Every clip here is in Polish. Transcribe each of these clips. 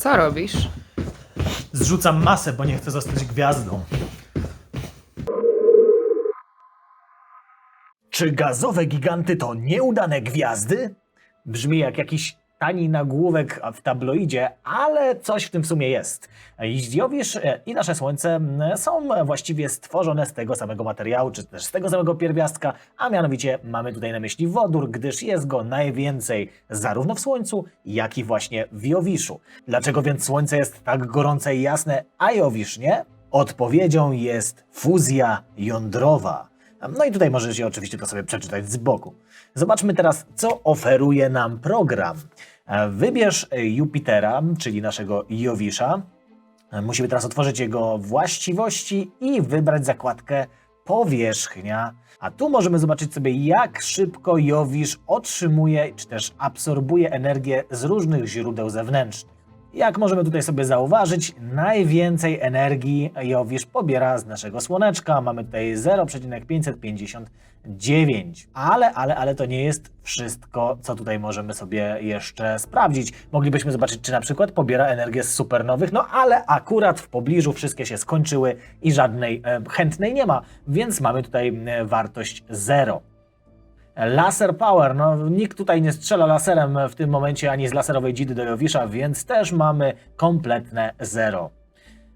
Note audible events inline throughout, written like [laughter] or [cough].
Co robisz? Zrzucam masę, bo nie chcę zostać gwiazdą. Czy gazowe giganty to nieudane gwiazdy? Brzmi jak jakiś tani nagłówek w tabloidzie, ale coś w tym w sumie jest. Jowisz e, i nasze Słońce m, są właściwie stworzone z tego samego materiału, czy też z tego samego pierwiastka, a mianowicie mamy tutaj na myśli wodór, gdyż jest go najwięcej zarówno w Słońcu, jak i właśnie w Jowiszu. Dlaczego więc Słońce jest tak gorące i jasne, a Jowisz nie? Odpowiedzią jest fuzja jądrowa. No i tutaj możesz je oczywiście to sobie przeczytać z boku. Zobaczmy teraz, co oferuje nam program. E, Wybierz e, Jupitera, czyli naszego Jowisza. E, Musimy teraz otworzyć jego właściwości i wybrać zakładkę powierzchnia. A tu możemy zobaczyć sobie, jak szybko Jowisz otrzymuje, czy też absorbuje energię z różnych źródeł zewnętrznych. Jak możemy tutaj sobie zauważyć, najwięcej energii Jowisz pobiera z naszego słoneczka. Mamy tutaj 0,559. Ale, ale, ale to nie jest wszystko, co tutaj możemy sobie jeszcze sprawdzić. Moglibyśmy zobaczyć, czy na przykład pobiera energię z supernowych, no ale akurat w pobliżu wszystkie się skończyły i żadnej e, chętnej nie ma, więc mamy tutaj e, wartość 0. Laser Power, no nikt tutaj nie strzela laserem w tym momencie ani z laserowej dzidy do Jowisza, więc też mamy kompletne zero.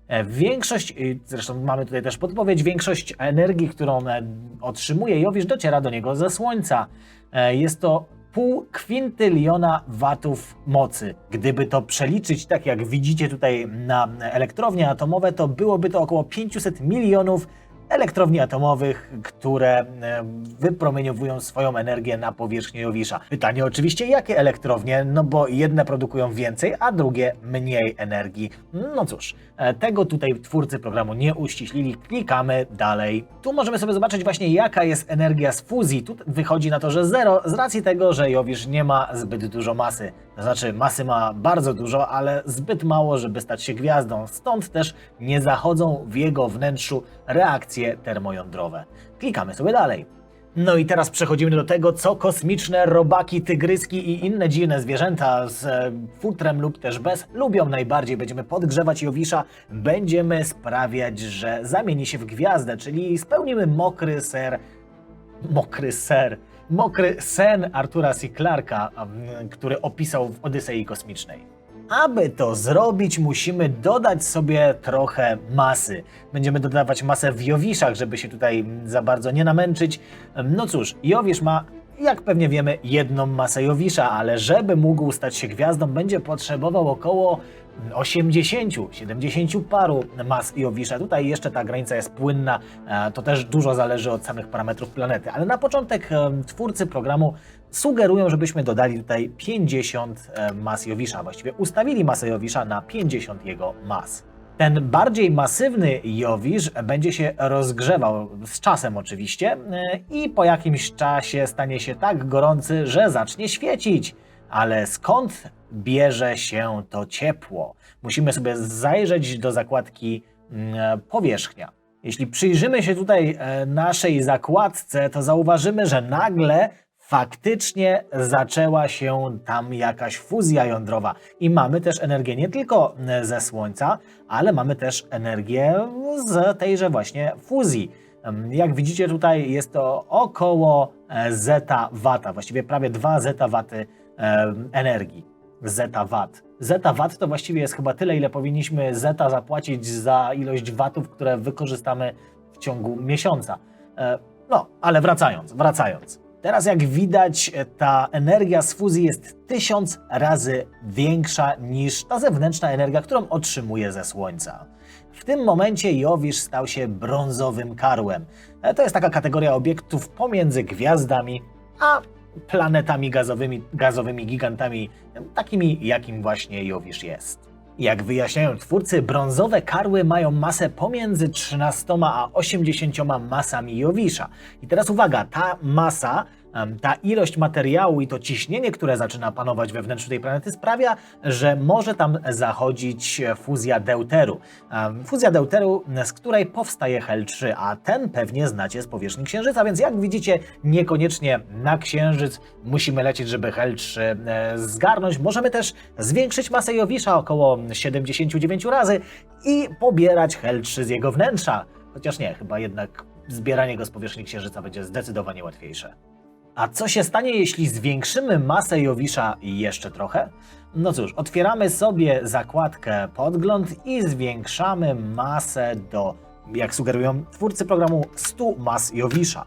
E, Większość, zresztą mamy tutaj też podpowiedź, większość energii, którą e, otrzymuje Jowisz dociera do niego ze Słońca. E, Jest to pół kwintyliona watów mocy. Gdyby to przeliczyć tak jak widzicie tutaj na elektrownie atomowe, to byłoby to około 500 milionów elektrowni atomowych, które e, wypromieniowują swoją energię na powierzchnię Jowisza. Pytanie oczywiście, jakie elektrownie? No bo jedne produkują więcej, a drugie mniej energii. No cóż, tego tutaj twórcy programu nie uściślili. Klikamy dalej. Tu możemy sobie zobaczyć właśnie, jaka jest energia z fuzji. Tu wychodzi na to, że zero, z racji tego, że Jowisz nie ma zbyt dużo masy. To znaczy, masy ma bardzo dużo, ale zbyt mało, żeby stać się gwiazdą. Stąd też nie zachodzą w jego wnętrzu reakcje termojądrowe. Klikamy sobie dalej. No i teraz przechodzimy do tego, co kosmiczne robaki, tygryski i inne dziwne zwierzęta z e, futrem lub też bez lubią najbardziej. Będziemy podgrzewać Jowisza, będziemy sprawiać, że zamieni się w gwiazdę, czyli spełnimy mokry ser mokry ser, mokry sen Artura C. Clarka, który opisał w Odysei Kosmicznej. Aby to zrobić, musimy dodać sobie trochę masy. Będziemy dodawać masę w Jowiszach, żeby się tutaj za bardzo nie namęczyć. No cóż, Jowisz ma, jak pewnie wiemy, jedną masę Jowisza, ale żeby mógł stać się gwiazdą, będzie potrzebował około 80, 70 paru mas Jowisza. Tutaj jeszcze ta granica jest płynna, e, to też dużo zależy od samych parametrów planety. Ale na początek e, twórcy programu sugerują, żebyśmy dodali tutaj 50 e, mas Jowisza. Właściwie ustawili masę Jowisza na 50 jego mas. Ten bardziej masywny Jowisz będzie się rozgrzewał z czasem oczywiście e, i po jakimś czasie stanie się tak gorący, że zacznie świecić. Ale skąd bierze się to ciepło? Musimy sobie zajrzeć do zakładki mm, powierzchnia. Jeśli przyjrzymy się tutaj e, naszej zakładce, to zauważymy, że nagle faktycznie zaczęła się tam jakaś fuzja jądrowa i mamy też energię nie tylko e, ze Słońca, ale mamy też energię z tejże właśnie fuzji. Jak widzicie tutaj jest to około e, zeta wata, właściwie prawie 2 zeta waty energii. Zeta wat. Zeta wat to właściwie jest chyba tyle, ile powinniśmy zeta zapłacić za ilość watów, które wykorzystamy w ciągu miesiąca. E, No, ale wracając, wracając. Teraz jak widać, ta energia z fuzji jest tysiąc razy większa niż ta zewnętrzna energia, którą otrzymuje ze Słońca. W tym momencie Jowisz stał się brązowym karłem. E, To jest taka kategoria obiektów pomiędzy gwiazdami a planetami gazowymi, gazowymi gigantami, takimi jakim właśnie Jowisz jest. Jak wyjaśniają twórcy, brązowe karły mają masę pomiędzy 13 a 80 masami Jowisza. I teraz uwaga, ta masa Ta ilość materiału i to ciśnienie, które zaczyna panować we wnętrzu tej planety sprawia, że może tam zachodzić fuzja deuteru. Fuzja deuteru, z której powstaje Hel-3, a ten pewnie znacie z powierzchni Księżyca, więc jak widzicie, niekoniecznie na Księżyc musimy lecieć, żeby Hel-3 e, zgarnąć. Możemy też zwiększyć masę Jowisza około 79 razy i pobierać Hel-3 z jego wnętrza. Chociaż nie, chyba jednak zbieranie go z powierzchni Księżyca będzie zdecydowanie łatwiejsze. A co się stanie, jeśli zwiększymy masę Jowisza jeszcze trochę? No cóż, otwieramy sobie zakładkę podgląd i zwiększamy masę do, jak sugerują twórcy programu, 100 mas Jowisza.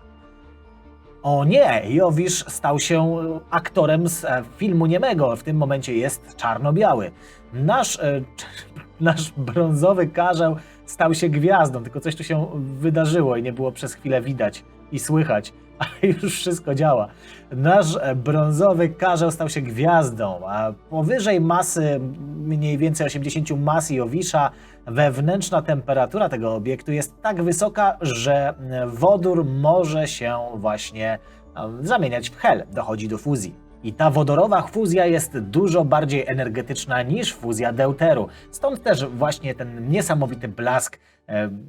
O nie, Jowisz stał się aktorem z e, filmu niemego. W tym momencie jest czarno-biały. Nasz, e, [laughs] nasz brązowy karzeł stał się gwiazdą, tylko coś tu się wydarzyło i nie było przez chwilę widać i słychać, [laughs] ale już wszystko działa. Nasz e, brązowy karzeł stał się gwiazdą, a powyżej masy mniej więcej 80 mas Jowisza wewnętrzna temperatura tego obiektu jest tak wysoka, że e, wodór może się właśnie e, zamieniać w hel, dochodzi do fuzji. I ta wodorowa fuzja jest dużo bardziej energetyczna niż fuzja deuteru. Stąd też właśnie ten niesamowity blask,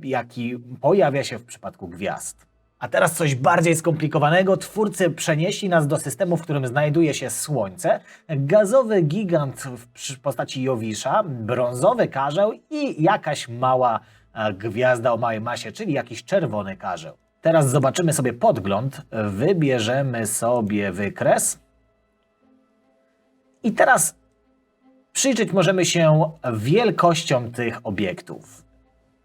jaki pojawia się w przypadku gwiazd. A teraz coś bardziej skomplikowanego. Twórcy przenieśli nas do systemu, w którym znajduje się Słońce, gazowy gigant w postaci Jowisza, brązowy karzeł i jakaś mała e, gwiazda o małej masie, czyli jakiś czerwony karzeł. Teraz zobaczymy sobie podgląd, wybierzemy sobie wykres. I teraz przyjrzeć możemy się wielkościom tych obiektów.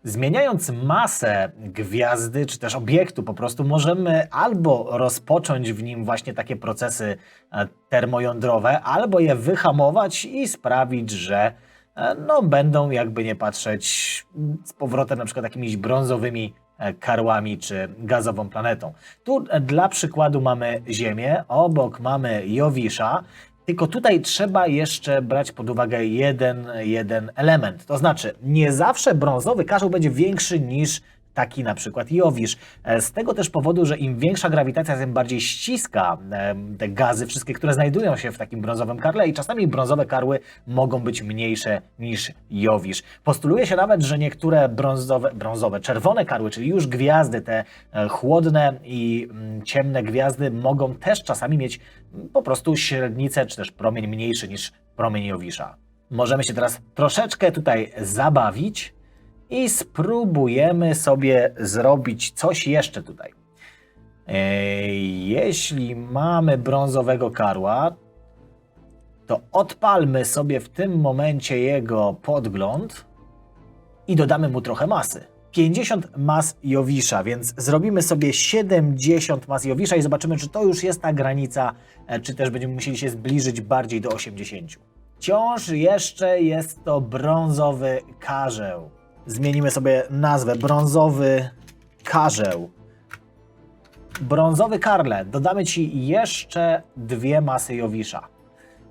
Zmieniając masę gwiazdy, czy też obiektu, po prostu możemy albo rozpocząć w nim właśnie takie procesy e, termojądrowe, albo je wyhamować i sprawić, że e, no, będą, jakby nie patrzeć, z powrotem na przykład jakimiś brązowymi e, karłami czy gazową planetą. Tu dla przykładu mamy Ziemię, obok mamy Jowisza, tylko tutaj trzeba jeszcze brać pod uwagę jeden, jeden element. To znaczy, nie zawsze brązowy karzeł będzie większy niż taki na przykład Jowisz. E, Z tego też powodu, że im większa grawitacja, tym bardziej ściska em, te gazy, wszystkie, które znajdują się w takim brązowym karle i czasami brązowe karły mogą być mniejsze niż Jowisz. Postuluje się nawet, że niektóre brązowe, brązowe czerwone karły, czyli już gwiazdy, te e, chłodne i mm, ciemne gwiazdy mogą też czasami mieć mm, po prostu średnicę, czy też promień mniejszy niż promień Jowisza. Możemy się teraz troszeczkę tutaj zabawić i spróbujemy sobie zrobić coś jeszcze tutaj. Ej, Jeśli mamy brązowego karła, to odpalmy sobie w tym momencie jego podgląd i dodamy mu trochę masy. 50 mas Jowisza, więc zrobimy sobie 70 mas Jowisza i zobaczymy, czy to już jest ta granica, e, czy też będziemy musieli się zbliżyć bardziej do 80. Wciąż jeszcze jest to brązowy karzeł. Zmienimy sobie nazwę. Brązowy karzeł. Brązowy karle. Dodamy ci jeszcze dwie masy Jowisza.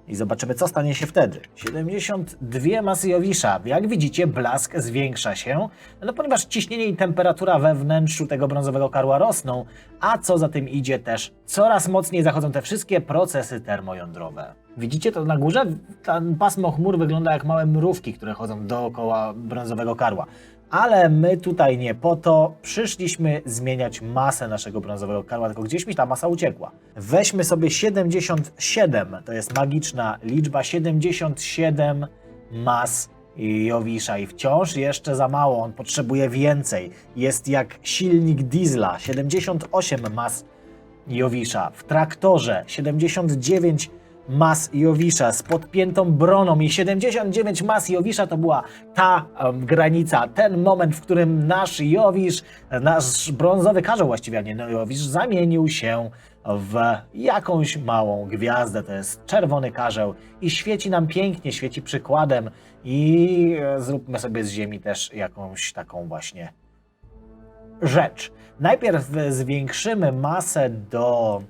I zobaczymy, co stanie się wtedy. 72 masy Jowisza. Jak widzicie, blask zwiększa się, no ponieważ ciśnienie i temperatura we wnętrzu tego brązowego karła rosną, a co za tym idzie też, coraz mocniej zachodzą te wszystkie procesy termojądrowe. Widzicie to na górze? Ten pasmo chmur wygląda jak małe mrówki, które chodzą dookoła brązowego karła. Ale my tutaj nie po to przyszliśmy zmieniać masę naszego brązowego karła, tylko gdzieś mi ta masa uciekła. Weźmy sobie 77, to jest magiczna liczba 77 mas Jowisza i wciąż jeszcze za mało, on potrzebuje więcej. Jest jak silnik diesla, 78 mas Jowisza. W traktorze 79 mas Jowisza z podpiętą broną i 79 mas Jowisza to była ta em, granica, ten moment, w którym nasz Jowisz, nasz brązowy karzeł właściwie, a nie no, Jowisz, zamienił się w jakąś małą gwiazdę. To jest czerwony karzeł i świeci nam pięknie, świeci przykładem i e, zróbmy sobie z ziemi też jakąś taką właśnie rzecz. Najpierw zwiększymy masę do.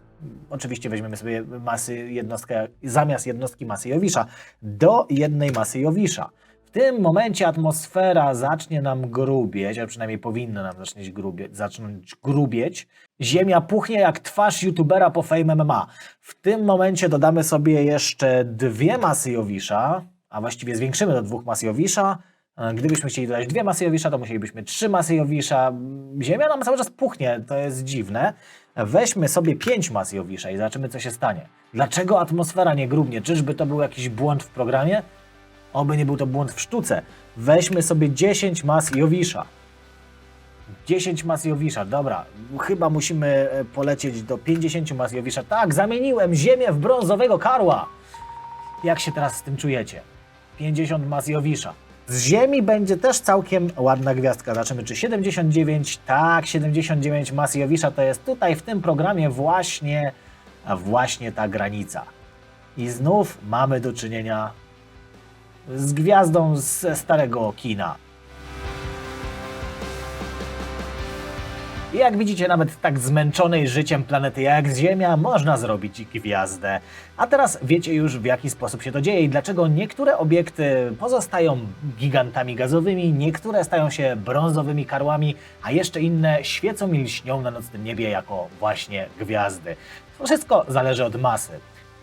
Oczywiście weźmiemy sobie masy jednostkę, zamiast jednostki masy Jowisza, do jednej masy Jowisza. W tym momencie atmosfera zacznie nam grubieć, a przynajmniej powinna nam zacząć grubieć, zacząć grubieć. Ziemia puchnie jak twarz youtubera po Fame MMA. W tym momencie dodamy sobie jeszcze dwie masy Jowisza, a właściwie zwiększymy do dwóch mas Jowisza. Gdybyśmy chcieli dodać dwie masy Jowisza, to musielibyśmy trzy masy Jowisza. Ziemia nam cały czas puchnie, to jest dziwne. Weźmy sobie pięć mas Jowisza i zobaczymy, co się stanie. Dlaczego atmosfera nie grubnie? Czyżby to był jakiś błąd w programie? Oby nie był to błąd w sztuce. Weźmy sobie 10 mas Jowisza. 10 mas Jowisza, dobra. Chyba musimy e, polecieć do 50 mas Jowisza. Tak, zamieniłem ziemię w brązowego karła. Jak się teraz z tym czujecie? 50 mas Jowisza. Z ziemi będzie też całkiem ładna gwiazdka. Zobaczymy, czy 79. Tak, 79 mas Jowisza to jest tutaj w tym programie właśnie, właśnie ta granica. I znów mamy do czynienia z gwiazdą ze starego kina. I jak widzicie, nawet tak zmęczonej życiem planety jak Ziemia można zrobić gwiazdę. A teraz wiecie już w jaki sposób się to dzieje i dlaczego niektóre obiekty pozostają gigantami gazowymi, niektóre stają się brązowymi karłami, a jeszcze inne świecą i lśnią na nocnym niebie jako właśnie gwiazdy. To wszystko zależy od masy.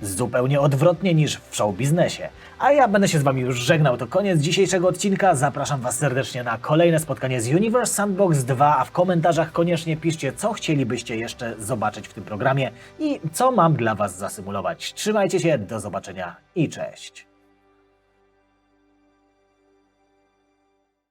Zupełnie odwrotnie niż w show biznesie. A ja będę się z Wami już żegnał. To koniec dzisiejszego odcinka. Zapraszam Was serdecznie na kolejne spotkanie z Universe Sandbox 2, a w komentarzach koniecznie piszcie, co chcielibyście jeszcze zobaczyć w tym programie i co mam dla Was zasymulować. Trzymajcie się, do zobaczenia i cześć.